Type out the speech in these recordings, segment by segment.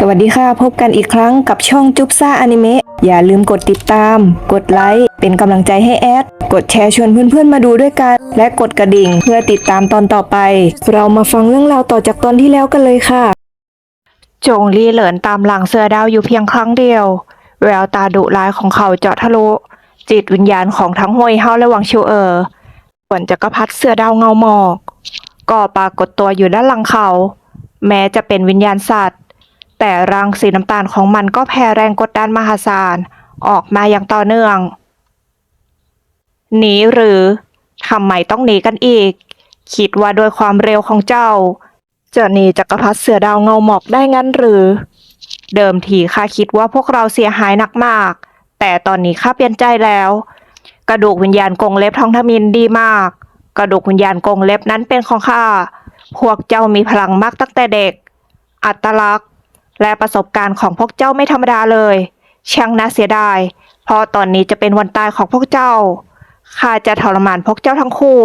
สวัสดีค่ะ พบกันอีกครั้งกับช่องจุ๊บซ่าอนิเมะอย่าลืมกดติดตาม กดไลค์ เป็นกำลังใจให้แอด กดแชร์ชวนเพื่อนๆมาดูด้วยกัน และกดกระดิ่งเพื่อติดตามตอนต่อไป เรามาฟังเรื่องราวต่อจากตอนที่แล้วกันเลยค่ะ จงลี่เหลินตามหลังเสือดาวอยู่เพียงครั้งเดียว แววตาดุร้ายของเขาเจาะทะลุจิตวิญญาณของทั้งห้วยเฮาและวังชิวเออส่วนจักรพรรดิเสือดาวเงาหมอก ก็ปรากฏตัวอยู่ด้านหลังเขา แม้จะเป็นวิญญาณสัตว์ แต่รังสีน้ำตาลของมันก็แผ่แรงกดดันมหาศาลออกมาอย่างต่อเนื่อง หนีหรือทำไมต้องหนีกันอีก คิดว่าด้วยความเร็วของเจ้า จะหนีจักรพรรดิเสือดาวเงาหมอกได้งั้นหรือ เดิมทีข้าคิดว่าพวกเราเสียหายหนักมาก แต่ตอนนี้ข้าเปลี่ยนใจแล้ว กระดูกวิญญาณกงเล็บทองทมินดีมาก กระดูกวิญญาณกงเล็บนั้นเป็นของข้าพวกเจ้ามีพลังมากตั้งแต่เด็ก อัตลักษณ์ และประสบการณ์ของพวกเจ้าไม่ธรรมดาเลย ช่างน่าเสียดาย เพราะตอนนี้จะเป็นวันตายของพวกเจ้า ข้าจะทรมานพวกเจ้าทั้งคู่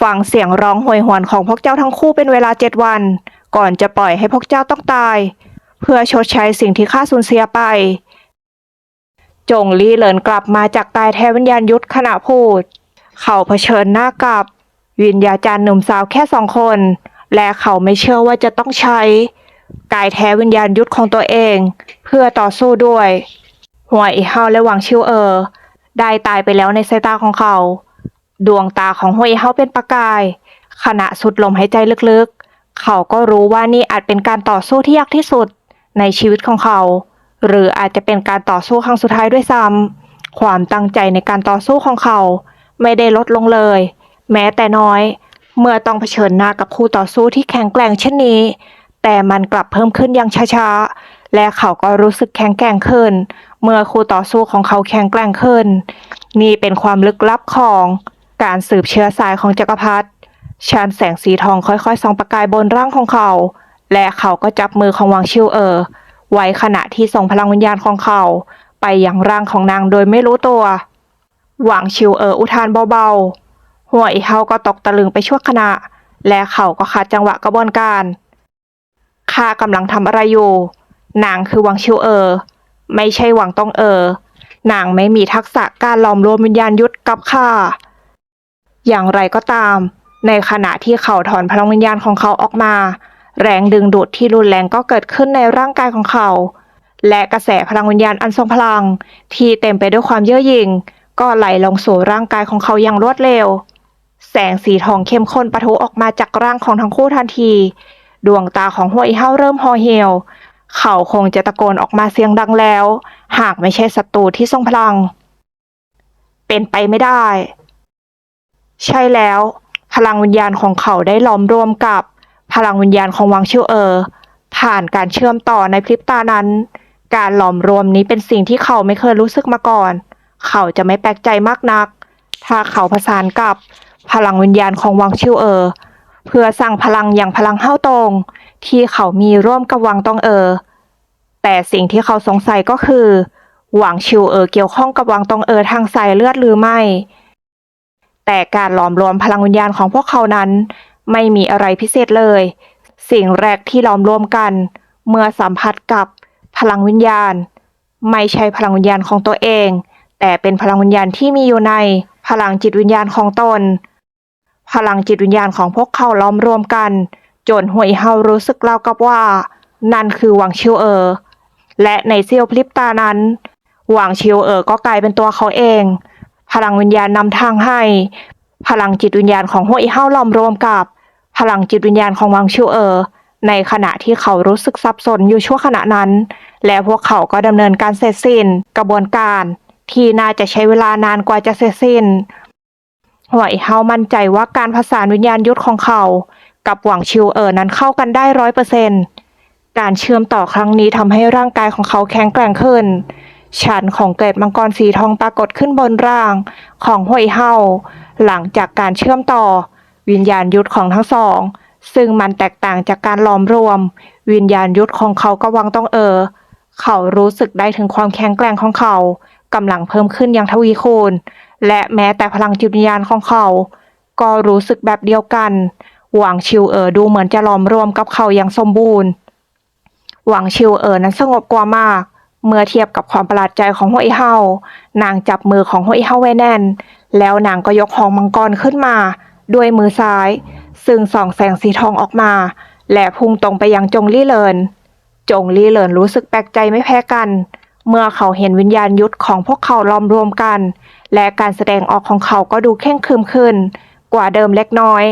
ฟังเสียงร้องโหยหวนของพวกเจ้าทั้งคู่เป็นเวลาเจ็ดวัน ก่อนจะปล่อยให้พวกเจ้าต้องตาย เพื่อชดใช้สิ่งที่ข้าสูญเสียไป จงลี่เหลินกลับมาจากตายแทนวิญญาณยุทธขณะพูด เขาเผชิญหน้ากับ วิญญาจารย์หนุ่มสาวแค่สองคน และเขาไม่เชื่อว่าจะต้องใช้ กายแท้วิญญาณยุทธของตัวเอง เพื่อต่อสู้ด้วยหัวอีเฮาและหวังชิวเออ ได้ตายไปแล้วในสายตาของเขา ดวงตาของหัวอีเฮาเป็นประกาย ขณะสุดลมหายใจลึกๆ เขาก็รู้ว่านี่อาจเป็นการต่อสู้ที่ยากที่สุดในชีวิตของเขา หรืออาจจะเป็นการต่อสู้ครั้งสุดท้ายด้วยซ้ำความตั้งใจในการต่อสู้ของเขา ไม่ได้ลดลงเลย แม้แต่น้อย เมื่อต้องเผชิญหน้ากับคู่ต่อสู้ที่แข็งแกร่งเช่นนี้ แต่มันกลับเพิ่มขึ้นอย่างช้าๆ และเขาก็รู้สึกแข็งแกร่งขึ้น เมื่อคู่ต่อสู้ของเขาแข็งแกร่งขึ้น นี่เป็นความลึกลับของการสืบเชื้อสายของจักรพรรดิชานแสงสีทองค่อยๆส่องประกายบนร่างของเขา และเขาก็จับมือของวางชิวเออ ไว้ขณะที่ส่งพลังวิญญาณของเขา ไปยังร่างของนางโดยไม่รู้ตัวหวังชิวเอออุทานเบาๆหัวอีเฮาก็ตกตะลึงไปชั่วขณะ และเขาก็ขาดจังหวะกระบวนการ ข้ากำลังทำอะไรอยู่ นางคือหวังชิวเออ ไม่ใช่หวังต้องเออ นางไม่มีทักษะการหลอมรวมวิญญาณยุทธกับข้า อย่างไรก็ตาม ในขณะที่เขาถอนพลังวิญญาณของเขาออกมา แรงดึงดูดที่รุนแรงก็เกิดขึ้นในร่างกายของเขา และกระแสพลังวิญญาณอันทรงพลัง ที่เต็มไปด้วยความเย่อหยิ่ง ก็ไหลลงสู่ร่างกายของเขาอย่างรวดเร็วแสงสีทองเข้มข้นปะทุออกมาจากร่างของทั้งคู่ทันที ดวงตาของหัวอีเฮาเริ่มห่อเหี่ยว เขาคงจะตะโกนออกมาเสียงดังแล้ว หากไม่ใช่ศัตรูที่ทรงพลัง เป็นไปไม่ได้ ใช่แล้ว พลังวิญญาณของเขาได้ล้อมรวมกับพลังวิญญาณของวังชิวเออ ผ่านการเชื่อมต่อในพริบตานั้น การหลอมรวมนี้เป็นสิ่งที่เขาไม่เคยรู้สึกมาก่อน เขาจะไม่แปลกใจมากนัก ถ้าเขาผสานกับพลังวิญญาณของวังชิวเออ เพื่อสร้างพลังอย่างพลังเฮ้าตรงที่เขามีร่วมกับวังตองเออ แต่สิ่งที่เขาสงสัยก็คือ หวังชิวเออเกี่ยวข้องกับวังตองเออทางสายเลือดหรือไม่ แต่การหลอมรวมพลังวิญญาณของพวกเขานั้น ไม่มีอะไรพิเศษเลย สิ่งแรกที่หลอมรวมกัน เมื่อสัมผัสกับพลังวิญญาณ ไม่ใช่พลังวิญญาณของตัวเอง แต่เป็นพลังวิญญาณที่มีอยู่ในพลังจิตวิญญาณของตน พลังจิตวิญญาณของพวกเขาล้อมรวมกัน จนหวยเฮารู้สึกเล่ากับว่า นั่นคือหวังชิวเออ และในเสี้ยวพลิบตานั้น หวังชิวเออก็กลายเป็นตัวเขาเอง พลังวิญญาณนำทางให้ พลังจิตวิญญาณของหวอีเฮาล้อมรวมกับ พลังจิตวิญญาณของหวังชิวเออ ในขณะที่เขารู้สึกสับสนอยู่ชั่วขณะนั้น และพวกเขาก็ดำเนินการเสร็จสิ้น กระบวนการ ที่น่าจะใช้เวลานานกว่าจะเสร็จสิ้น หวยเฮามั่นใจว่าการผสานวิญญาณยุทธของเขา กับหวังชิวเอ๋อนั้นเข้ากันได้ร้อยเปอร์เซนการเชื่อมต่อครั้งนี้ทำให้ร่างกายของเขาแข็งแกร่งขึ้น ฉันของเกล็ดมังกรสีทองปรากฏขึ้นบนร่างของหวยเฮาหลังจากการเชื่อมต่อ วิญญาณยุทธของทั้งสอง ซึ่งมันแตกต่างจากการหลอมรวม วิญญาณยุทธของเขากับวังต้องเออ เขารู้สึกได้ถึงความแข็งแกร่งของเขากำลังเพิ่มขึ้นอย่างทวีคูณ และแม้แต่พลังจิตวิญญาณของเขา ก็รู้สึกแบบเดียวกัน หวังชิวเอ๋อดูเหมือนจะหลอมรวมกับเขาอย่างสมบูรณ์ หวังชิวเอ๋อนั้นสงบกว่ามาก เมื่อเทียบกับความประหลาดใจของห้วยเฮานางจับมือของห้วยเฮาไว้แน่น แล้วนางก็ยกหองมังกรขึ้นมา ด้วยมือซ้าย ซึ่งส่องแสงสีทองออกมา และพุ่งตรงไปยังจงลี่เลิน จงลี่เลินรู้สึกแปลกใจไม่แพ้กัน เมื่อเขาเห็นวิญญาณยุทธของพวกเขาล้อมรวมกัน และการแสดงออกของเขาก็ดูเข่งขรึมขึ้น กว่าเดิมเล็กน้อย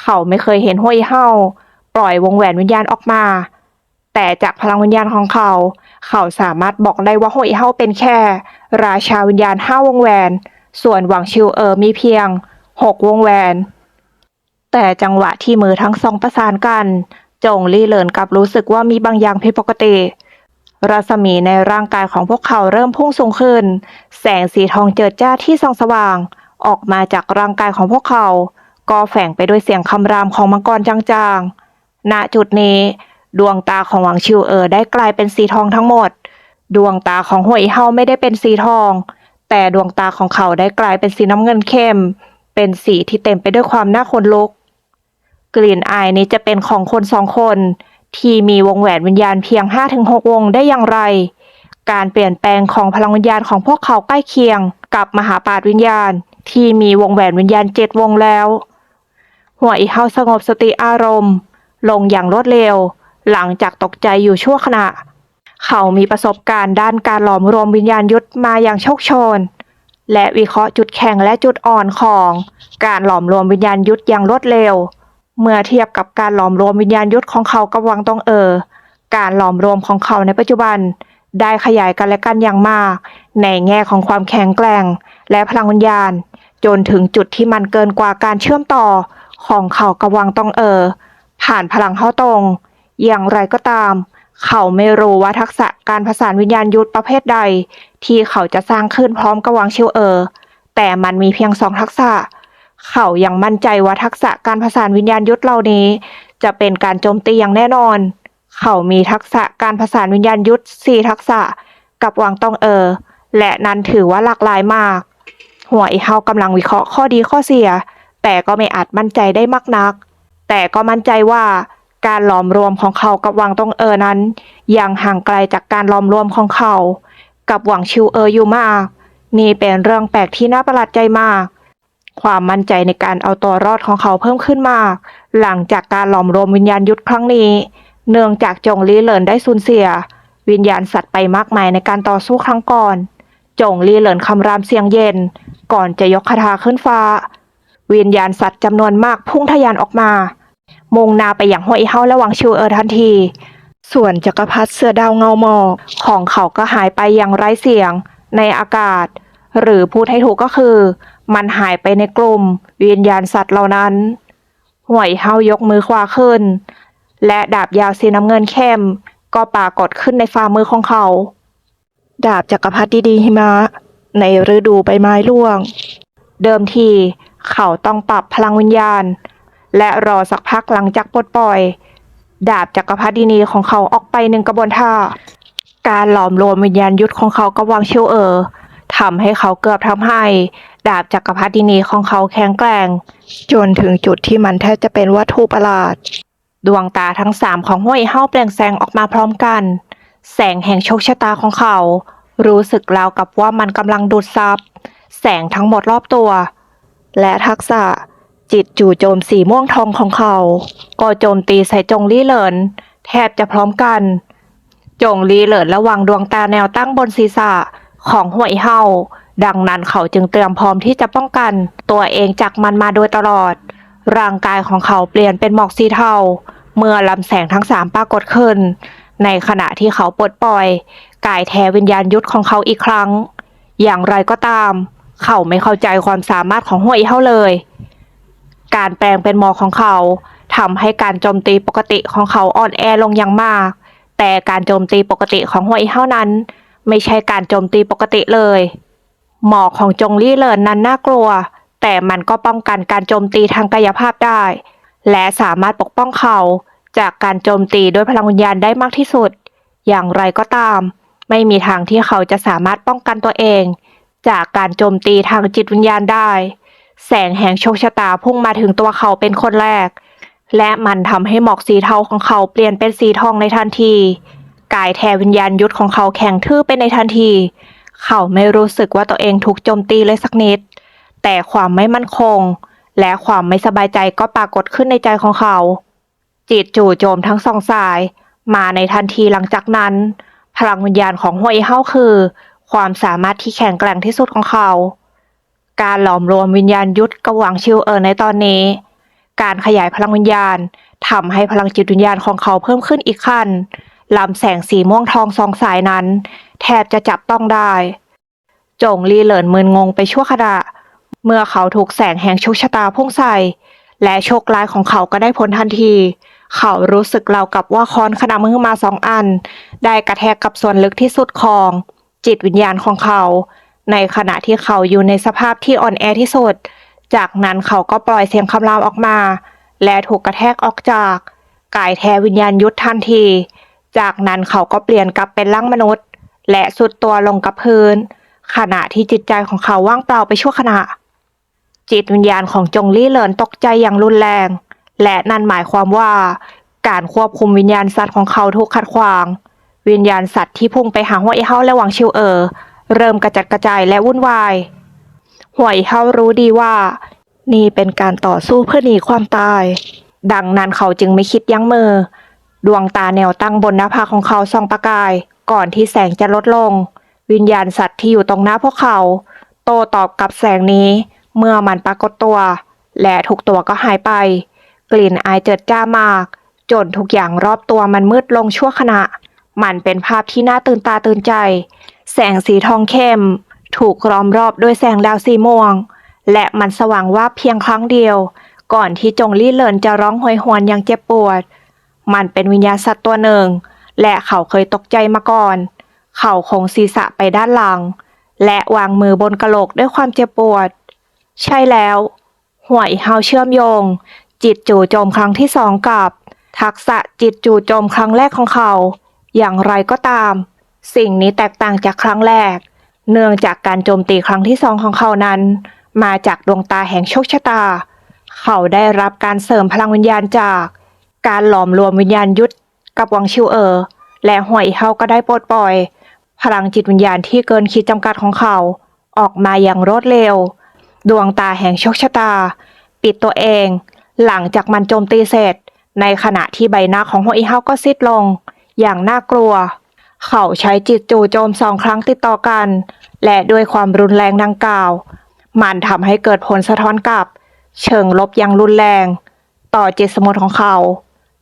เขาไม่เคยเห็นห้วยเฮาปล่อยวงแหวนวิญญาณออกมา แต่จากพลังวิญญาณของเขา เขาสามารถบอกได้ว่าห้วยเฮาเป็นแค่ ราชาวิญญาณห้าวงแหวน ส่วนหวังชิวเออมีเพียงหกวงแหวน แต่จังหวะที่มือทั้งสองประสานกัน จงลี่เลินกลับรู้สึกว่ามีบางอย่างผิดปกติ รัศมีในร่างกายของพวกเขาเริ่มพุ่งสูงขึ้น แสงสีทองเจิดจ้าที่ส่องสว่าง ออกมาจากร่างกายของพวกเขา ก็แฝงไปด้วยเสียงคำรามของมังกรจางๆ ณ จุดนี้ ดวงตาของหวังชิวเอ๋อได้กลายเป็นสีทองทั้งหมด ดวงตาของหวยเฮาไม่ได้เป็นสีทอง แต่ดวงตาของเขาได้กลายเป็นสีน้ำเงินเข้ม เป็นสีที่เต็มไปด้วยความน่าขนลุก กลิ่นอายนี้จะเป็นของคนสองคน ที่มีวงแหวนวิญญาณเพียง 5-6 วงได้อย่างไร การเปลี่ยนแปลงของพลังวิญญาณของพวกเขาใกล้เคียง กับมหาปาฏวิญญาณ ที่มีวงแหวนวิญญาณเจ็ดวงแล้ว หัวอีเฮาสงบสติอารมณ์ ลงอย่างรวดเร็ว หลังจากตกใจอยู่ชั่วขณะ เขามีประสบการณ์ด้านการหลอมรวมวิญญาณยุทธมาอย่างโชคชน และวิเคราะห์จุดแข็งและจุดอ่อนของ การหลอมรวมวิญญาณยุทธอย่างรวดเร็ว เมื่อเทียบกับการหลอมรวมวิญญาณยุทธของเขากับวังตองเออ การหลอมรวมของเขาในปัจจุบัน ได้ขยายกันและกันอย่างมาก ในแง่ของความแข็งแกร่ง และพลังวิญญาณ จนถึงจุดที่มันเกินกว่าการเชื่อมต่อของเขากับวังตองเออ ผ่านพลังเข้าตรง อย่างไรก็ตาม เขาไม่รู้ว่าทักษะการผสานวิญญาณยุทธประเภทใด ที่เขาจะสร้างขึ้นพร้อมกับวังเชิวเออ แต่มันมีเพียงสองทักษะ เขายังมั่นใจว่าทักษะการผสานวิญญาณยุทธเหล่านี้ จะเป็นการโจมตีอย่างแน่นอน เขามีทักษะการผสานวิญญาณยุทธสี่ทักษะกับวังตองเออ และนั้นถือว่าหลากหลายมาก หัวอีเฮากำลังวิเคราะห์ข้อดีข้อเสีย แต่ก็ไม่อาจมั่นใจได้มากนัก แต่ก็มั่นใจว่าการหลอมรวมของเขากับวังตองเออนั้น ยังห่างไกลจากการหลอมรวมของเขา กับหวังชิวเอออยู่มาก นี่เป็นเรื่องแปลกที่น่าประหลาดใจมาก ความมั่นใจในการเอาตัวรอดของเขาเพิ่มขึ้นมาก หลังจากการหลอมรวมวิญญาณยุทธครั้งนี้ เนื่องจากจงลีเหลินได้สูญเสีย วิญญาณสัตว์ไปมากมายในการต่อสู้ครั้งก่อน จงลีเหลินคำรามเสียงเย็น ก่อนจะยกคาถาขึ้นฟ้า วิญญาณสัตว์จำนวนมากพุ่งทะยานออกมา มุ่งนาไปอย่างห้วยเฮาและหวังชิวเออทันที ส่วนจักรพรรดิเสือดาวเงาหมอกของเขาก็หายไปอย่างไร้เสียงในอากาศ หรือพูดให้ถูกก็คือ มันหายไปในกลุ่มวิญญาณสัตว์เหล่านั้น ห่วยเฮายกมือขวาขึ้น และดาบยาวสีน้ำเงินเข้ม ก็ปรากฏขึ้นในฝ่ามือของเขา ดาบจักรพรรดิดีหิมะ ในฤดูใบไม้ร่วง เดิมทีเขาต้องปรับพลังวิญญาณ และรอสักพักหลังจากปลดปล่อย ดาบจักรพรรดินีของเขาออกไปหนึ่งกระบวนท่า การหลอมรวมวิญญาณยุทธของเขากับวังเชียวเออ ทำให้เขาเกือบทำให้ ดาบจักรพรรดินีของเขาแข็งแกร่ง จนถึงจุดที่มันแทบจะเป็นวัตถุประหลาด ดวงตาทั้งสามของห้วยเฮาเปล่งแสงออกมาพร้อมกัน แสงแห่งโชคชะตาของเขา รู้สึกราวกับว่ามันกำลังดูดซับ แสงทั้งหมดรอบตัว และทักษะจิตจู่โจมสีม่วงทองของเขา ก็โจมตีใส่จงลี่เหลิน แทบจะพร้อมกัน จงลี่เหลินระวังดวงตาแนวตั้งบนศีรษะ ของห่วยเฮาดังนั้นเขาจึงเตรียมพร้อมที่จะป้องกันตัวเองจากมันมาโดยตลอด ร่างกายของเขาเปลี่ยนเป็นหมอกสีเทาเมื่อลำแสงทั้งสามปรากฏขึ้น ในขณะที่เขาปลดปล่อย กายแท้วิญญาณยุทธของเขาอีกครั้ง อย่างไรก็ตาม เขาไม่เข้าใจความสามารถของห่วยเฮาเลย การแปลงเป็นหมอกของเขาทำให้การโจมตีปกติของเขาอ่อนแอลงอย่างมาก แต่การโจมตีปกติของห่วยเฮานั้น ไม่ใช่การโจมตีปกติเลย หมอกของจงลี่เลินนั้นน่ากลัว แต่มันก็ป้องกันการโจมตีทางกายภาพได้ และสามารถปกป้องเขาจากการโจมตีด้วยพลังวิญญาณได้มากที่สุด อย่างไรก็ตาม ไม่มีทางที่เขาจะสามารถป้องกันตัวเอง จากการโจมตีทางจิตวิญญาณได้ แสงแห่งโชคชะตาพุ่งมาถึงตัวเขาเป็นคนแรก และมันทำให้หมอกสีเทาของเขาเปลี่ยนเป็นสีทองในทันที กายแทวิญญาณยุทธของเขาแข็งทื่อไปในทันที เขาไม่รู้สึกว่าตัวเองถูกโจมตีเลยสักนิด แต่ความไม่มั่นคง และความไม่สบายใจก็ปรากฏขึ้นในใจของเขา จิตจู่โจมทั้งสองสาย มาในทันทีหลังจากนั้น พลังวิญญาณของฮวยเฮาคือ ความสามารถที่แข็งแกร่งที่สุดของเขา การหลอมรวมวิญญาณยุทธกับหวังชิวเอ๋อในตอนนี้ การขยายพลังวิญญาณทำให้พลังจิตวิญญาณของเขาเพิ่มขึ้นอีกขั้น ลำแสงสีม่วงทองสองสายนั้น แทบจะจับต้องได้ จงลีเหลินมึนงงไปชั่วขณะ เมื่อเขาถูกแสงแห่งโชคชะตาพุ่งใส่ และโชคร้ายของเขาก็ได้ผลทันที เขารู้สึกเรากับว่าค้อนขนาดมือมาสองอัน ได้กระแทกกับส่วนลึกที่สุดของ จิตวิญญาณของเขา ในขณะที่เขาอยู่ในสภาพที่อ่อนแอที่สุด จากนั้นเขาก็ปล่อยเสียงคำรามออกมา และถูกกระแทกออกจากกายแทวิญญาณยุทธทันที จากนั้นเขาก็เปลี่ยนกลับเป็นร่างมนุษย์ และสุดตัวลงกับพื้น ขณะที่จิตใจของเขาว่างเปล่าไปชั่วขณะ จิตวิญญาณของจงลี่เหลินตกใจอย่างรุนแรง และนั่นหมายความว่า การควบคุมวิญญาณสัตว์ของเขาถูกขัดขวาง วิญญาณสัตว์ที่พุ่งไปหาหัวไอเฮาและหวังชิวเอ๋อเริ่มกระจัดกระจายและวุ่นวายหัวไอเฮารู้ดีว่า นี่เป็นการต่อสู้เพื่อหนีความตาย ดังนั้นเขาจึงไม่คิดยั้งมือ ดวงตาแนวตั้งบนหน้าผากของเขาส่องประกาย ก่อนที่แสงจะลดลง วิญญาณสัตว์ที่อยู่ตรงหน้าพวกเขา โตตอบกับแสงนี้ เมื่อมันปรากฏตัว และทุกตัวก็หายไป กลิ่นอายเจิดจ้ามาก จนทุกอย่างรอบตัวมันมืดลงชั่วขณะ มันเป็นภาพที่น่าตื่นตาตื่นใจ แสงสีทองเข้ม ถูกล้อมรอบด้วยแสงดาวสีม่วง และมันสว่างวาบเพียงครั้งเดียว ก่อนที่จงลี่เหลินจะร้องโหยหวนอย่างเจ็บปวด มันเป็นวิญญาณสัตว์ตัวหนึ่ง และเขาเคยตกใจมาก่อน เขาคงศีรษะไปด้านหลัง และวางมือบนกระโหลกด้วยความเจ็บปวด ใช่แล้วห่วยเฮาเชื่อมโยง จิตจู่โจมครั้งที่สองกับ ทักษะจิตจู่โจมครั้งแรกของเขา อย่างไรก็ตาม สิ่งนี้แตกต่างจากครั้งแรก เนื่องจากการโจมตีครั้งที่สองของเขานั้น มาจากดวงตาแห่งโชคชะตา เขาได้รับการเสริมพลังวิญญาณจาก การหลอมรวมวิญญาณยุทธกับวังชิวเออและห่วยเฮาก็ได้ปลดปล่อย พลังจิตวิญญาณที่เกินขีดจำกัดของเขา ออกมาอย่างรวดเร็ว ดวงตาแห่งโชคชะตา ปิดตัวเอง หลังจากมันโจมตีเสร็จ ในขณะที่ใบหน้าของหวอีเฮาก็ซิดลง อย่างน่ากลัว เขาใช้จิตจู่โจมสองครั้งติดต่อกัน และด้วยความรุนแรงดังกล่าว มันทำให้เกิดผลสะท้อนกลับ เชิงลบอย่างรุนแรง ต่อจิตสมุทของเขา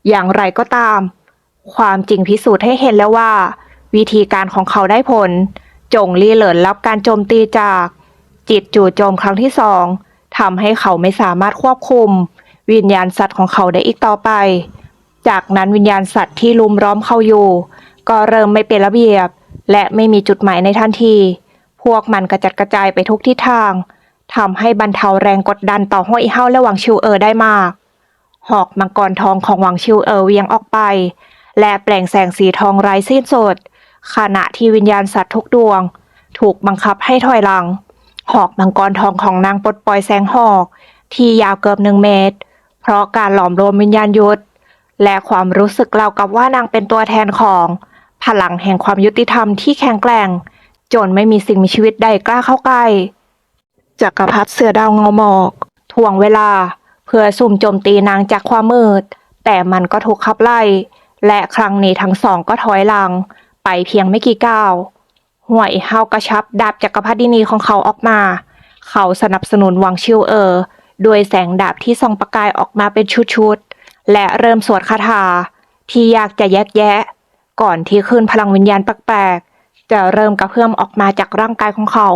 อย่างไรก็ตาม ความจริงพิสูจน์ให้เห็นแล้วว่า วิธีการของเขาได้ผล จงลี่เหลินรับการโจมตีจาก จิตจู่โจมครั้งที่สองทำให้เขาไม่สามารถควบคุม วิญญาณสัตว์ของเขาได้อีกต่อไป จากนั้นวิญญาณสัตว์ที่ลุมล้อมเขาอยู่ ก็เริ่มไม่เป็นระเบียบ และไม่มีจุดหมายในทันที พวกมันกระจัดกระจายไปทุกทิศทางทำให้บรรเทาแรงกดดันต่อห้วยเฮาและหวังชิวเออได้มาก หอกมังกรทองของหวังชิวเออเวียงออกไป และแปลงแสงสีทองไร้สิ้นสุดขณะที่วิญญาณสัตว์ทุกดวง ถูกบังคับให้ถอยหลัง หอกมังกรทองของนางปลดปล่อยแสงหอก ที่ยาวเกือบหนึ่งเมตร เพราะการหลอมรวมวิญญาณยุทธและความรู้สึกเรากับว่านางเป็นตัวแทนของ พลังแห่งความยุติธรรมที่แข็งแกร่ง จนไม่มีสิ่งมีชีวิตใดกล้าเข้าใกล้จักรพรรดิเสือดาวเงาหมอก ทวงเวลา พื่อสุ่มโจมตีนางจากความมืด แต่มันก็ถูกขับไล่ และครั้งนี้ทั้งสองก็ถอยหลัง ไปเพียงไม่กี่ก้าวห่วยเฮากระชับดาบจักรพรรดินีของเขาออกมา เขาสนับสนุนวังชิวเออด้วยแสงดาบที่ส่องประกายออกมาเป็นชุดๆ และเริ่มสวดคาถา ที่ยากจะแยกแยะ ก่อนที่คลื่นพลังวิญญาณแปลกๆ จะเริ่มกระเพื่อมออกมาจากร่างกายของเขา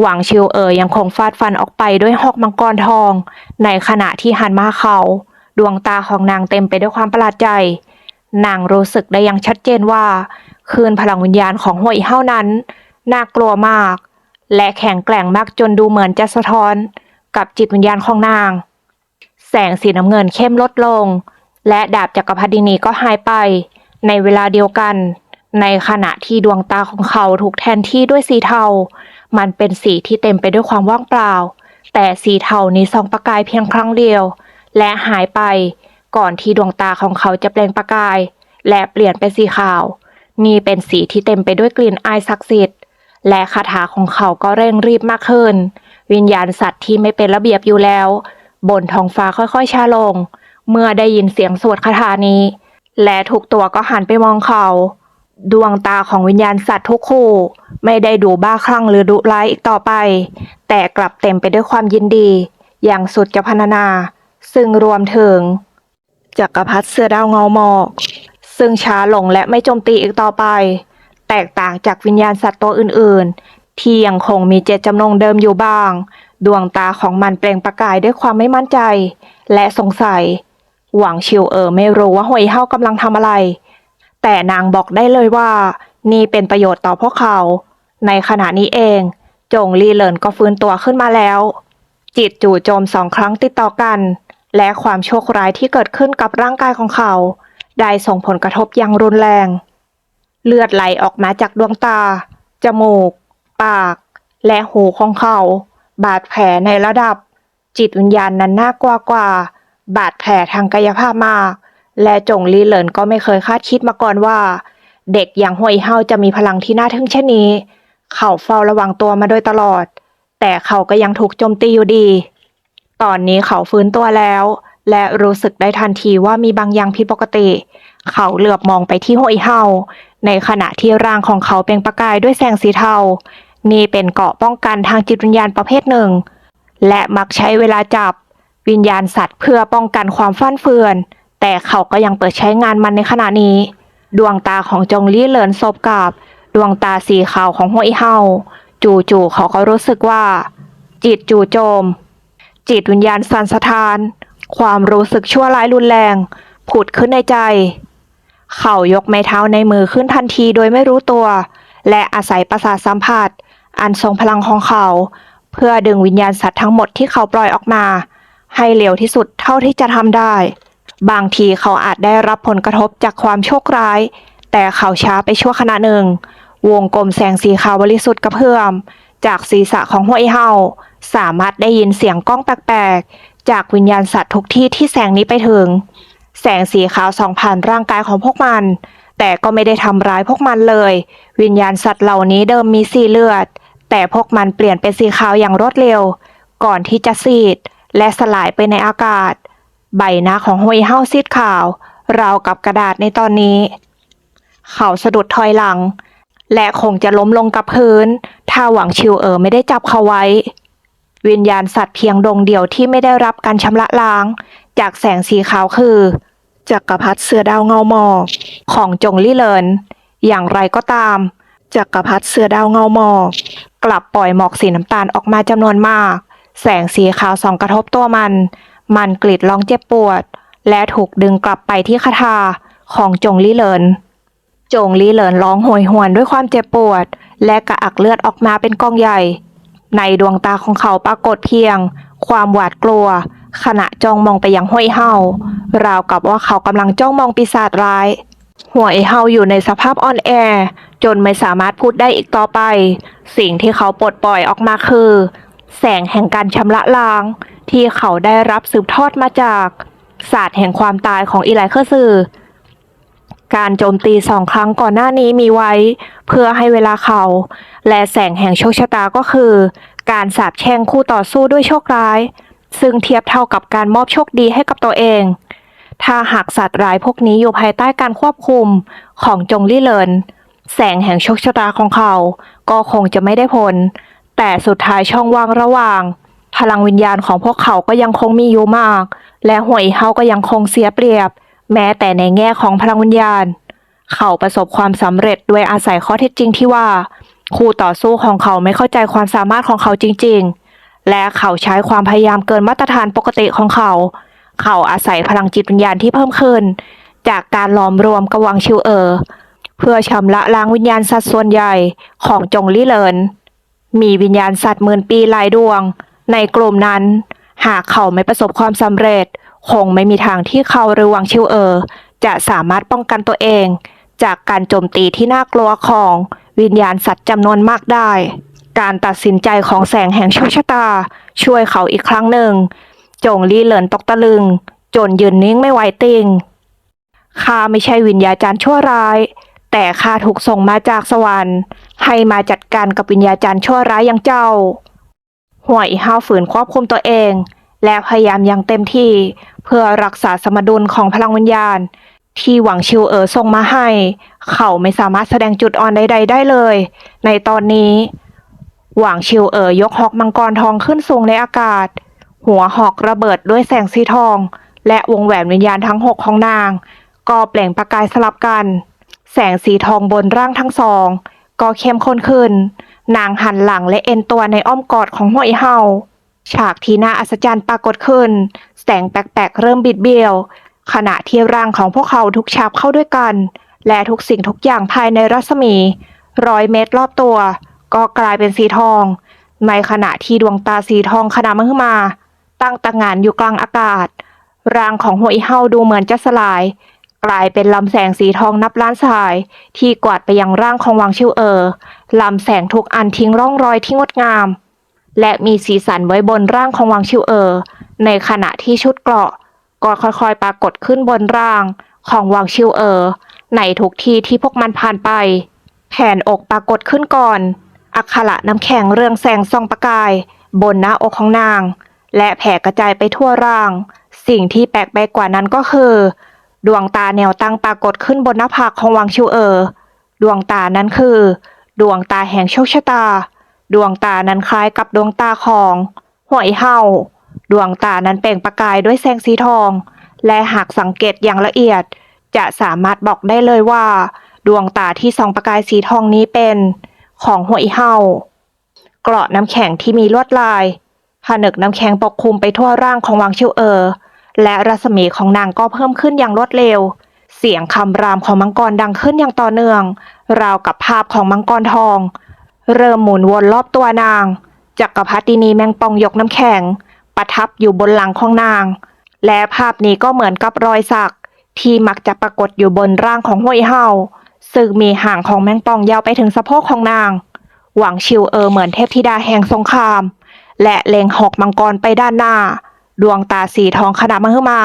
หวังชิวเอ๋ยยังคงฟาดฟันออกไปด้วยหอกมังกรทอง ในขณะที่หันมาเขา ดวงตาของนางเต็มไปด้วยความประหลาดใจ นางรู้สึกได้อย่างชัดเจนว่า คืนพลังวิญญาณของห่วยเฮานั้น น่ากลัวมาก และแข็งแกร่งมากจนดูเหมือนจะสะท้อน กับจิตวิญญาณของนาง แสงสีน้ำเงินเข้มลดลง และดาบจักรพรรดินีก็หายไป ในเวลาเดียวกัน ในขณะที่ดวงตาของเขาถูกแทนที่ด้วยสีเทา มันเป็นสีที่เต็มไปด้วยความว่างเปล่า แต่สีเทานี้ส่องประกายเพียงครั้งเดียว และหายไป ก่อนที่ดวงตาของเขาจะเปล่งประกาย และเปลี่ยนเป็นสีขาว นี่เป็นสีที่เต็มไปด้วยกลิ่นอายศักดิ์สิทธิ์ และคาถาของเขาก็เร่งรีบมากขึ้น วิญญาณสัตว์ที่ไม่เป็นระเบียบอยู่แล้ว บนท้องฟ้าค่อยๆชาลง เมื่อได้ยินเสียงสวดคาถานี้ และทุกตัวก็หันไปมองเขา ดวงตาของวิญญาณสัตว์ทุกคู่ ไม่ได้ดูบ้าคลั่งหรือดุร้ายอีกต่อไป แต่กลับเต็มไปด้วยความยินดี อย่างสุดจะพรรณนา ซึ่งรวมถึงจักรพรรดิเสือดาวเงาหมอก ซึ่งช้าลงและไม่โจมตีอีกต่อไป แตกต่างจากวิญญาณสัตว์ตัวอื่น ๆ ที่ยังคงมีเจตจำนงเดิมอยู่บ้าง ดวงตาของมันเปล่งประกายด้วยความไม่มั่นใจ และสงสัย หวังชิวเอ๋อไม่รู้ว่าหวยเฮากำลังทำอะไร แต่นางบอกได้เลยว่า นี่เป็นประโยชน์ต่อพวกเขา ในขณะนี้เอง จงลีเหลินก็ฟื้นตัวขึ้นมาแล้ว จิตจู่โจมสองครั้งติดต่อกัน และความโชคร้ายที่เกิดขึ้นกับร่างกายของเขา ได้ส่งผลกระทบอย่างรุนแรง เลือดไหลออกมาจากดวงตา จมูก ปาก และหูของเขา บาดแผลในระดับ จิตวิญญาณนั้นน่ากลัวกว่า บาดแผลทางกายภาพมาก และจงลีเหลินก็ไม่เคยคาดคิดมาก่อนว่า เด็กอย่างห่วยเฮาจะมีพลังที่น่าทึ่งเช่นนี้ เขาเฝ้าระวังตัวมาโดยตลอด แต่เขาก็ยังถูกโจมตีอยู่ดี ตอนนี้เขาฟื้นตัวแล้ว และรู้สึกได้ทันทีว่ามีบางอย่างผิดปกติ เขาเหลือบมองไปที่ห่วยเฮาในขณะที่ร่างของเขาเปล่งประกายด้วยแสงสีเทา นี่เป็นเกราะป้องกันทางจิตวิญญาณประเภทหนึ่ง และมักใช้เวลาจับวิญญาณสัตว์เพื่อป้องกันความฟั่นเฟือน แต่เขาก็ยังเปิดใช้งานมันในขณะนี้ ดวงตาของจงลี่เหลินสบกับ ดวงตาสีขาวของห้วยเฮาจู่ๆเขาก็รู้สึกว่า จิตจู่โจม จิตวิญญาณสั่นสะท้าน ความรู้สึกชั่วร้ายรุนแรง ผุดขึ้นในใจ เขายกไม้เท้าในมือขึ้นทันทีโดยไม่รู้ตัว และอาศัยประสาทสัมผัส อันทรงพลังของเขา เพื่อดึงวิญญาณสัตว์ทั้งหมดที่เขาปล่อยออกมา ให้เร็วที่สุดเท่าที่จะทำได้ บางทีเขาอาจได้รับผลกระทบจากความโชคร้าย แต่เขาช้าไปชั่วขณะหนึ่ง วงกลมแสงสีขาวบริสุทธิ์กระเพื่อม จากศีรษะของห้วยเฮาสามารถได้ยินเสียงก้องแปลกๆ จากวิญญาณสัตว์ทุกที่ที่แสงนี้ไปถึง แสงสีขาวส่องผ่านร่างกายของพวกมัน แต่ก็ไม่ได้ทำร้ายพวกมันเลย วิญญาณสัตว์เหล่านี้เดิมมีสีเลือด แต่พวกมันเปลี่ยนเป็นสีขาวอย่างรวดเร็ว ก่อนที่จะซีด และสลายไปในอากาศ ใบหน้าของฮุยเฮาซีดขาว ราวกับกระดาษในตอนนี้ เขาสะดุดถอยหลัง และคงจะล้มลงกับพื้น ถ้าหวังชิวเอ๋อไม่ได้จับเขาไว้ วิญญาณสัตว์เพียงดวงเดียวที่ไม่ได้รับการชำระล้าง จากแสงสีขาวคือจักรพรรดิเสือดาวเงาหมอกของจงลี่เลิน อย่างไรก็ตามจักรพรรดิเสือดาวเงาหมอกกลับปล่อยหมอกสีน้ำตาลออกมาจำนวนมาก แสงสีขาวส่องกระทบตัวมัน มันกรีดร้องเจ็บปวด และถูกดึงกลับไปที่คาถาของจงลี่เลิน จงลี่เหลินร้องโหยหวนด้วยความเจ็บปวด และกระอักเลือดออกมาเป็นกองใหญ่ ในดวงตาของเขาปรากฏเพียง ความหวาดกลัว ขณะจ้องมองไปยังห้วยเฮาราวกับว่าเขากำลังจ้องมองปีศาจร้ายหัวไอเฮาอยู่ในสภาพอ่อนแอ จนไม่สามารถพูดได้อีกต่อไป สิ่งที่เขาปลดปล่อยออกมาคือ แสงแห่งการชำระล้าง ที่เขาได้รับสืบทอดมาจากศาสตร์แห่งความตายของอีไลเคอร์ซือการโจมตีสองครั้งก่อนหน้านี้มีไว้ เพื่อให้เวลาเขา และแสงแห่งโชคชะตาก็คือ การสาบแช่งคู่ต่อสู้ด้วยโชคร้าย ซึ่งเทียบเท่ากับการมอบโชคดีให้กับตัวเอง ถ้าหากสัตว์ร้ายพวกนี้อยู่ภายใต้การควบคุมของจงลี่เลิน แสงแห่งโชคชะตาของเขา ก็คงจะไม่ได้ผล แต่สุดท้ายช่องว่างระหว่าง พลังวิญญาณของพวกเขาก็ยังคงมีอยู่มาก และหวยเฮาก็ยังคงเสียเปรียบ แม้แต่ในแง่ของพลังวิญญาณ เขาประสบความสำเร็จด้วยอาศัยข้อเท็จจริงที่ว่า คู่ต่อสู้ของเขาไม่เข้าใจความสามารถของเขาจริง ๆ และเขาใช้ความพยายามเกินมาตรฐานปกติของเขา เขาอาศัยพลังจิตวิญญาณที่เพิ่มขึ้น จากการหลอมรวมกวังชิวเออ เพื่อชำระล้างวิญญาณสัตว์ส่วนใหญ่ของจงลี่เลิน มีวิญญาณสัตว์หมื่นปีหลายดวง ในกลุ่มนั้น หากเขาไม่ประสบความสำเร็จ คงไม่มีทางที่เขาหรือวังชิวเออ จะสามารถป้องกันตัวเอง จากการโจมตีที่น่ากลัวของวิญญาณสัตว์จำนวนมากได้ การตัดสินใจของแสงแห่งโชคชะตา ช่วยเขาอีกครั้งหนึ่ง จงลี่เหลินตกตะลึง จนยืนนิ่งไม่ไหวติงข้าไม่ใช่วิญญาจารย์ชั่วร้าย แต่ข้าถูกส่งมาจากสวรรค์ ให้มาจัดการกับวิญญาจารย์ชั่วร้ายอย่างเจ้า ห่วยห้าวฝืนควบคุมตัวเอง และพยายามอย่างเต็มที่ เพื่อรักษาสมดุลของพลังวิญญาณ ที่หวังชิวเอ๋อส่งมาให้ เขาไม่สามารถแสดงจุดอ่อนใด ๆ ได้เลย ในตอนนี้ หวังชิวเอ๋อยกหอกมังกรทองขึ้นสูงในอากาศ หัวหอกระเบิดด้วยแสงสีทอง และวงแหวนวิญญาณทั้งหกของนาง ก็เปล่งประกายสลับกัน แสงสีทองบนร่างทั้งสอง ก็เข้มข้นขึ้น นางหันหลังและเอ็นตัวในอ้อมกอดของห่วยเฮาฉากที่น่าอัศจรรย์ปรากฏขึ้น แสงแปลกๆเริ่มบิดเบี้ยว ขณะที่ร่างของพวกเขาทุกฉาบเข้าด้วยกัน และทุกสิ่งทุกอย่างภายในรัศมีร้อยเมตรรอบตัว ก็กลายเป็นสีทอง ในขณะที่ดวงตาสีทองขนาดมหึมา ตั้งตระหงานอยู่กลางอากาศ ร่างของหัวอีเฮาดูเหมือนจะสลาย กลายเป็นลำแสงสีทองนับล้านสาย ที่กวาดไปยังร่างของวังชิวเออลำแสงทุกอันทิ้งร่องรอยที่งดงาม และมีสีสันไว้บนร่างของวังชิวเออ ในขณะที่ชุดเกราะก็ค่อยๆปรากฏขึ้นบนร่างของวังชิวเออ ในทุกที่ที่พวกมันผ่านไป แผ่นอกปรากฏขึ้นก่อน อักขระน้ำแข็งเรืองแสงส่องประกาย บนหน้าอกของนาง และแผ่กระจายไปทั่วร่าง สิ่งที่แปลกไปกว่านั้นก็คือ ดวงตาแนวตั้งปรากฏขึ้นบนหน้าผากของวังชิวเออ ดวงตานั้นคือ ดวงตาแห่งโชคชะตา ดวงตานั้นคล้ายกับดวงตาของหวยเฮาดวงตานั้นเปล่งประกายด้วยแสงสีทอง และหากสังเกตอย่างละเอียด จะสามารถบอกได้เลยว่า ดวงตาที่ส่องประกายสีทองนี้เป็นของหวยเฮาเกราะน้ำแข็งที่มีลวดลายผนึกน้ำแข็งปกคลุมไปทั่วร่างของวังชิวเออ และรัศมีของนางก็เพิ่มขึ้นอย่างรวดเร็ว เสียงคำรามของมังกรดังขึ้นอย่างต่อเนื่อง ราวกับภาพของมังกรทอง เริ่มหมุนวนรอบตัวนาง จักรพรรดินีแมงปองยกน้ำแข็ง ประทับอยู่บนหลังของนาง และภาพนี้ก็เหมือนกับรอยสัก ที่มักจะปรากฏอยู่บนร่างของห้วยเฮาซึ่งมีหางของแมงปองยาวไปถึงสะโพกของนาง หวังชิวเออเหมือนเทพธิดาแห่งสงคราม และเล็งหอกมังกรไปด้านหน้า ดวงตาสีทองขนาดมหึมา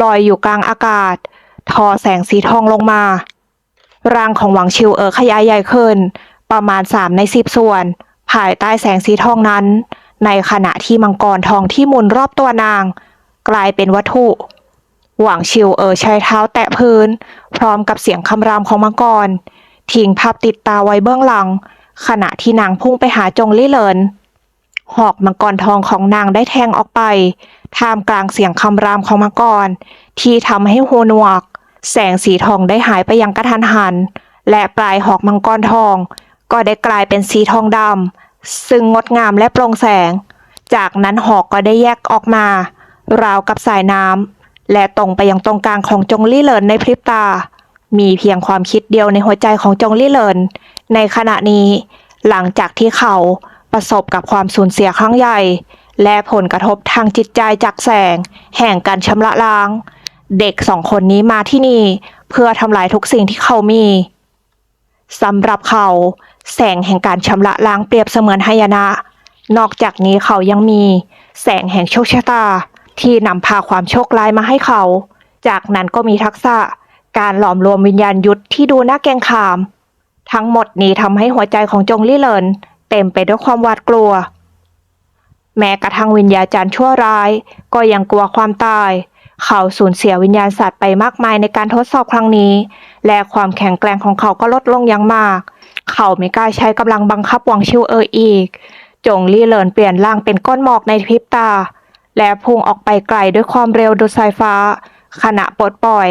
ลอยอยู่กลางอากาศ ทอแสงสีทองลงมา ร่างของหวังชิวเอ๋อขยายใหญ่ขึ้น ประมาณสามในสิบส่วน ภายใต้แสงสีทองนั้น ในขณะที่มังกรทองที่หมุนรอบตัวนาง กลายเป็นวัตถุ หวังชิวเอ๋อใช้เท้าแตะพื้น พร้อมกับเสียงคำรามของมังกรทิ้งภาพติดตาไว้เบื้องหลัง ขณะที่นางพุ่งไปหาจงลี่เหลิน หอกมังกรทองของนางได้แทงออกไป ท่ามกลางเสียงคำรามของมังกร ที่ทำให้หูหนวก แสงสีทองได้หายไปอย่างกระทันหัน และปลายหอกมังกรทอง ก็ได้กลายเป็นสีทองดำซึ่งงดงามและโปร่งแสง จากนั้นหอกก็ได้แยกออกมา ราวกับสายน้ำและตรงไปยังตรงกลางของจงลี่เหลินในพริบตา มีเพียงความคิดเดียวในหัวใจของจงลี่เหลินในขณะนี้ หลังจากที่เขา ประสบกับความสูญเสียครั้งใหญ่ และผลกระทบทางจิตใจจากแสง แห่งการชำระล้าง เด็กสองคนนี้มาที่นี่ เพื่อทำลายทุกสิ่งที่เขามีสำหรับเขา แสงแห่งการชำระล้างเปรียบเสมือนหายนะ นอกจากนี้เขายังมี แสงแห่งโชคชะตา ที่นำพาความโชคร้ายมาให้เขา จากนั้นก็มีทักษะการหลอมรวมวิญญาณยุทธที่ดูน่าเกรงขาม ทั้งหมดนี้ทำให้หัวใจของจงลี่เลิน เต็มไปด้วยความหวาดกลัว แม้กระทั่งวิญญาจารย์ชั่วร้าย ก็ยังกลัวความตาย เขาสูญเสียวิญญาณสัตว์ไปมากมายในการทดสอบครั้งนี้ และความแข็งแกร่งของเขาก็ลดลงอย่างมาก เขาไม่กล้าใช้กำลังบังคับหวังชิวเอออีก จงลี่เหลินเปลี่ยนร่างเป็นก้อนหมอกในพริบตา และพุ่งออกไปไกลด้วยความเร็วดุสายฟ้า ขณะปลดปล่อย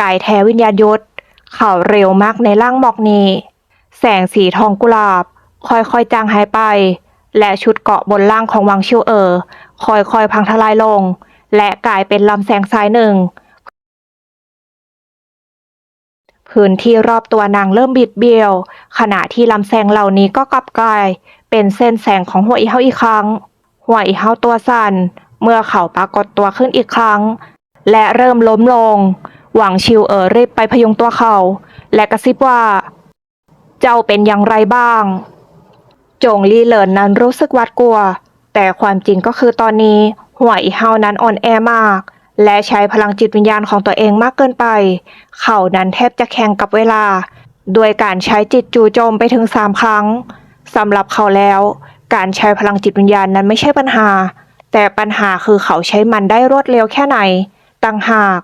กายแท้วิญญาณยุทธเขาเร็วมากในร่างหมอกนี้ แสงสีทองกุหลาบ ค่อยๆจางหายไป และชุดเกาะบนล่างของวังชิวเออค่อยๆพังทลายลง และกลายเป็นลำแสงสายหนึ่ง พื้นที่รอบตัวนางเริ่มบิดเบี้ยว ขณะที่ลำแสงเหล่านี้ก็กลับกลาย เป็นเส้นแสงของหัวอีเฮาอีกครั้ง หัวอีเฮาตัวสั่นเมื่อเขาปรากฏตัวขึ้นอีกครั้ง และเริ่มล้มลง หวังชิวเอ๋อรีบไปพยุงตัวเขา และกระซิบว่า เจ้าเป็นอย่างไรบ้าง จงลี่เหลินนั้นรู้สึกวาดกลัว แต่ความจริงก็คือตอนนี้หัวอีเฮานั้นอ่อนแอมาก และใช้พลังจิตวิญญาณของตัวเองมากเกินไป เขานั้นแทบจะแข่งกับเวลา ด้วยการใช้จิตจู่โจมไปถึงสามครั้งสำหรับเขาแล้ว การใช้พลังจิตวิญญาณนั้นไม่ใช่ปัญหา แต่ปัญหาคือเขาใช้มันได้รวดเร็วแค่ไหนต่างหาก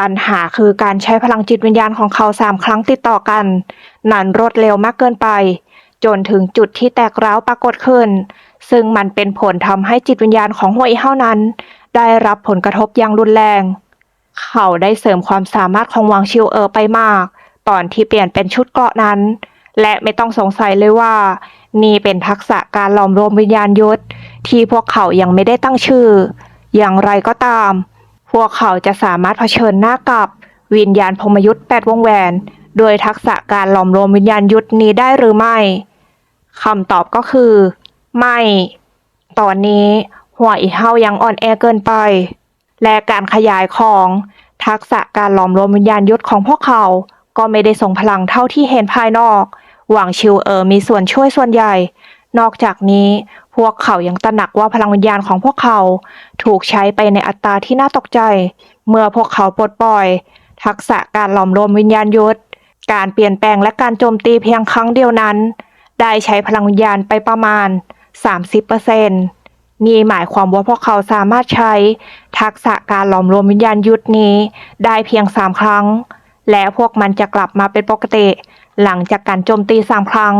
ปัญหาคือการใช้พลังจิตวิญญาณของเขาสามครั้งติดต่อกัน นั้นรวดเร็วมากเกินไป จนถึงจุดที่แตกร้าวปรากฏขึ้น ซึ่งมันเป็นผลทำให้จิตวิญญาณของหัวอีเฮานั้น ได้รับผลกระทบอย่างรุนแรง เขาได้เสริมความสามารถของวังชิวเออไปมาก ตอนที่เปลี่ยนเป็นชุดเกราะนั้น และไม่ต้องสงสัยเลยว่า นี่เป็นทักษะการหลอมรวมวิญญาณยุทธที่พวกเขายังไม่ได้ตั้งชื่อ อย่างไรก็ตาม พวกเขาจะสามารถเผชิญหน้ากับวิญญาณพมยุทธแปดวงแหวน โดยทักษะการหลอมรวมวิญญาณยุทธนี้ได้หรือไม่ คำตอบก็คือ ไม่ ตอนนี้หัวอีเฮายังอ่อนแอเกินไป และการขยายของทักษะการหลอมรวมวิญญาณยุทธของพวกเขา ก็ไม่ได้ส่งพลังเท่าที่เห็นภายนอก หวังชิวเออมีส่วนช่วยส่วนใหญ่ นอกจากนี้พวกเขายังตระหนักว่าพลังวิญญาณของพวกเขา ถูกใช้ไปในอัตราที่น่าตกใจ เมื่อพวกเขาปลดปล่อย ทักษะการหลอมรวมวิญญาณยุทธการเปลี่ยนแปลงและการโจมตีเพียงครั้งเดียวนั้น ได้ใช้พลังวิญญาณไปประมาณ 30%นี่หมายความว่าพวกเขาสามารถใช้ทักษะการหลอมรวมวิญญาณยุทธนี้ได้เพียง 3 ครั้ง และพวกมันจะกลับมาเป็นปกติ หลังจากการโจมตี 3 ครั้ง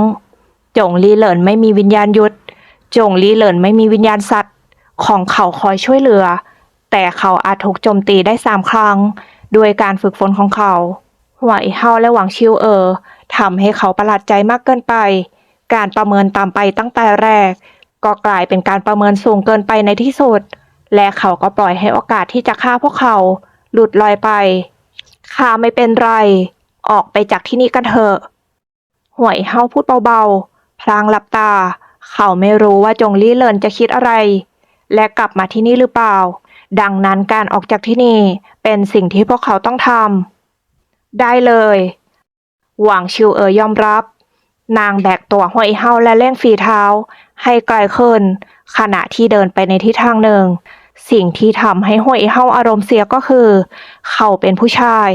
จงลีเหลินไม่มีวิญญาณยุทธจงลีเหลินไม่มีวิญญาณสัตว์ ของเขาคอยช่วยเหลือ แต่เขาอาจถูกโจมตีได้3ครั้ง ด้วยการฝึกฝนของเขา ไหวเฮาและหวังชิวเออทำให้เขาประหลาดใจมากเกินไป การประเมินตามไปตั้งแต่แรก ก็กลายเป็นการประเมินสูงเกินไปในที่สุด และเขาก็ปล่อยให้โอกาสที่จะฆ่าพวกเขา หลุดลอยไปข้าไม่เป็นไร ออกไปจากที่นี่กันเถอะหวยเฮาพูดเบาๆ พลางหลับตา เขาไม่รู้ว่าจงลี่เลินจะคิดอะไร และกลับมาที่นี่หรือเปล่า ดังนั้นการออกจากที่นี่เป็นสิ่งที่พวกเขาต้องทำได้เลย หวังชิวเอ๋ยยอมรับ นางแบกตัวห้วยเฮาและเร่งฝีเท้าให้ไกลขึ้น ขณะที่เดินไปในทิศทางหนึ่ง สิ่งที่ทำให้ห้วยเฮาอารมณ์เสียก็คือ เขาเป็นผู้ชาย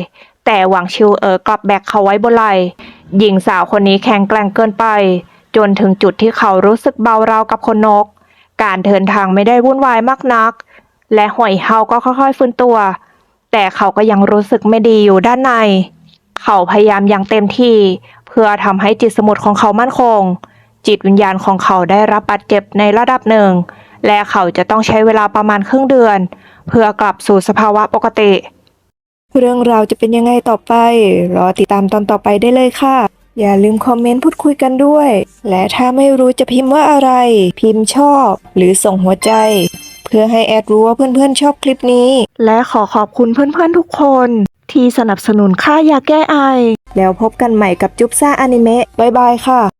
แต่หวังชิวเอ๋อกลับแบกเขาไว้บนไหล่หญิงสาวคนนี้แข็งแกร่งเกินไป จนถึงจุดที่เขารู้สึกเบาราวกับคนนก การเดินทางไม่ได้วุ่นวายมากนัก และห้วยเฮาก็ค่อยๆฟื้นตัว แต่เขาก็ยังรู้สึกไม่ดีอยู่ด้านใน เขาพยายามอย่างเต็มที่ เพื่อทำให้จิตสมุดของเขามั่นคง จิตวิญญาณของเขาได้รับบาดเจ็บในระดับหนึ่ง และเขาจะต้องใช้เวลาประมาณครึ่งเดือน เพื่อกลับสู่สภาวะปกติ เรื่องราวจะเป็นยังไงต่อไป รอติดตามตอนต่อไปได้เลยค่ะ อย่าลืมคอมเมนต์พูดคุยกันด้วย และถ้าไม่รู้จะพิมพ์ว่าอะไร พิมพ์ชอบ หรือส่งหัวใจเพื่อให้แอดรู้ว่าเพื่อนๆชอบคลิปนี้ และขอขอบคุณเพื่อนๆทุกคน ที่สนับสนุนค่ายาแก้ไอ แล้วพบกันใหม่กับจุ๊บซ่าอนิเมะบายบายค่ะ